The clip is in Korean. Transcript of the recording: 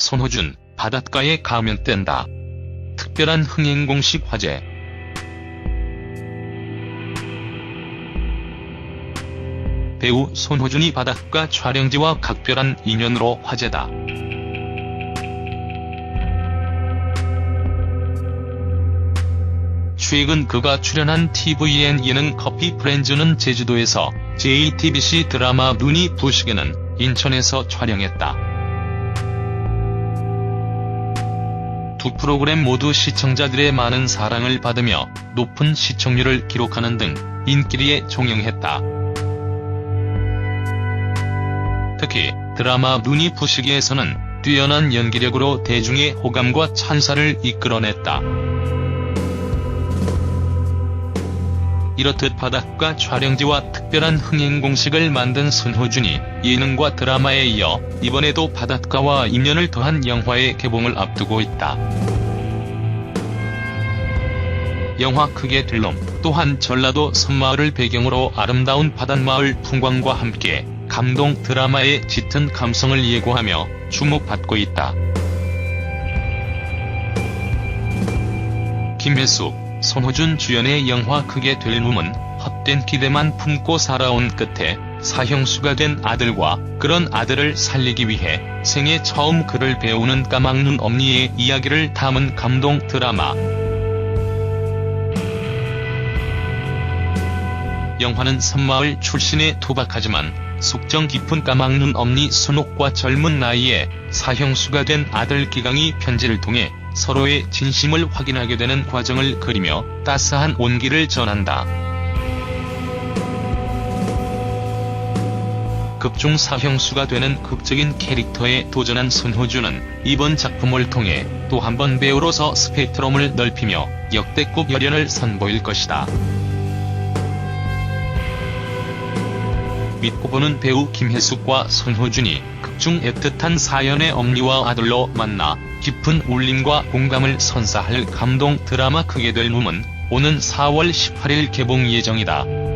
손호준, 바닷가에 가면 뗀다. 특별한 흥행 공식 화제. 배우 손호준이 바닷가 촬영지와 각별한 인연으로 화제다. 최근 그가 출연한 TVN 예능 커피 프렌즈는 제주도에서 JTBC 드라마 눈이 부시게는 인천에서 촬영했다. 두 프로그램 모두 시청자들의 많은 사랑을 받으며 높은 시청률을 기록하는 등 인기리에 종영했다. 특히 드라마 눈이 부시게에서는 뛰어난 연기력으로 대중의 호감과 찬사를 이끌어냈다. 이렇듯 바닷가 촬영지와 특별한 흥행 공식을 만든 손호준이 예능과 드라마에 이어 이번에도 바닷가와 인연을 더한 영화의 개봉을 앞두고 있다. 영화 크게 될 놈, 또한 전라도 섬마을을 배경으로 아름다운 바닷마을 풍광과 함께 감동 드라마의 짙은 감성을 예고하며 주목받고 있다. 김혜숙, 손호준 주연의 영화 크게 될 놈은 헛된 기대만 품고 살아온 끝에 사형수가 된 아들과 그런 아들을 살리기 위해 생애 처음 글을 배우는 까막눈 엄니의 이야기를 담은 감동 드라마. 영화는 섬마을 출신의 투박하지만 속정 깊은 까막눈 엄니 순옥과 젊은 나이에 사형수가 된 아들 기강이 편지를 통해 서로의 진심을 확인하게 되는 과정을 그리며 따스한 온기를 전한다. 극중 사형수가 되는 극적인 캐릭터에 도전한 손호준은 이번 작품을 통해 또 한 번 배우로서 스펙트럼을 넓히며 역대급 열연을 선보일 것이다. 믿고 보는 배우 김혜숙과 손호준이 극중 애틋한 사연의 엄니와 아들로 만나 깊은 울림과 공감을 선사할 감동 드라마 크게 될 놈은 오는 4월 18일 개봉 예정이다.